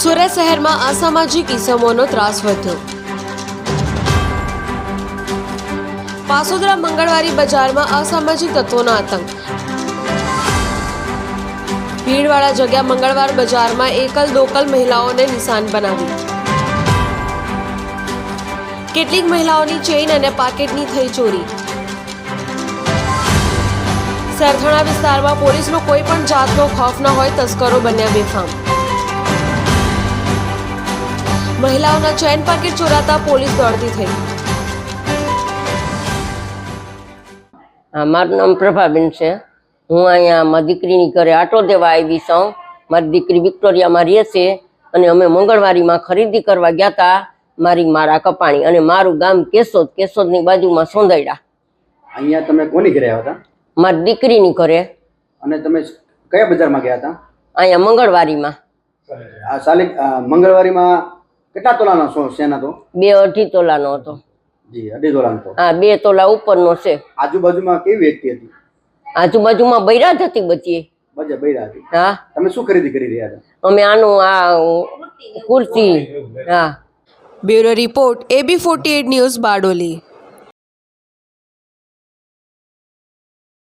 સુરત શહેરમાં અસામાજિક ઇસમોનો ત્રાસ વધ્યો. પાસોદરા મંગળવારી બજારમાં અસામાજિક તત્વોનો આતંક. ભીડવાળા જગ્યા મંગળવાર બજારમાં એકલ દોકલ મહિલાઓને નિશાન બનાવી કેટલીક મહિલાઓની ચેઇન અને પાકેટની થઈ ચોરી. સરથાણા વિસ્તારમાં પોલીસનો કોઈ પણ જાતનો ખોફ ન હોય તસ્કરો બન્યા બેફામ. મહિલાઓના ચેન પાકેટ ચોરાતા પોલીસ દોડતી થઈ. હા મારું નામ પ્રભાબેન છે. હું અહીંયા મારી દીકરીની ઘરે આટો દેવા આવી છું. મારી દીકરી વિક્ટોરિયામાં રહે છે અને અમે મંગળવારીમાં ખરીદી કરવા ગયા હતા. મારી મારા કપાણી અને મારું ગામ કેશોદ કેશોદની બાજુમાં સોંદૈડા અહીંયા તમે કોની ઘરે આવ્યા હતા? મારી દીકરીની ઘરે. અને તમે કયા બજારમાં ગયા હતા? અહીંયા મંગળવારીમાં. આ સાલી મંગળવારીમાં કેટલા તોલાનો સો શેના તો? બે અઢી તોલાનો હતો. જી અઢી તોલાનો હા બે તોલા ઉપરનો છે. આજુબાજુમાં કેવી વ્યક્તિ હતી? આજુબાજુમાં બૈરા જ હતી બચીએ બજા બૈરા હતી? હા. તમે શું ખરીદી કરી રહ્યા હતા? અમે આનું આ કુર્તી હા. Bureau report AB forty eight news Bardoli.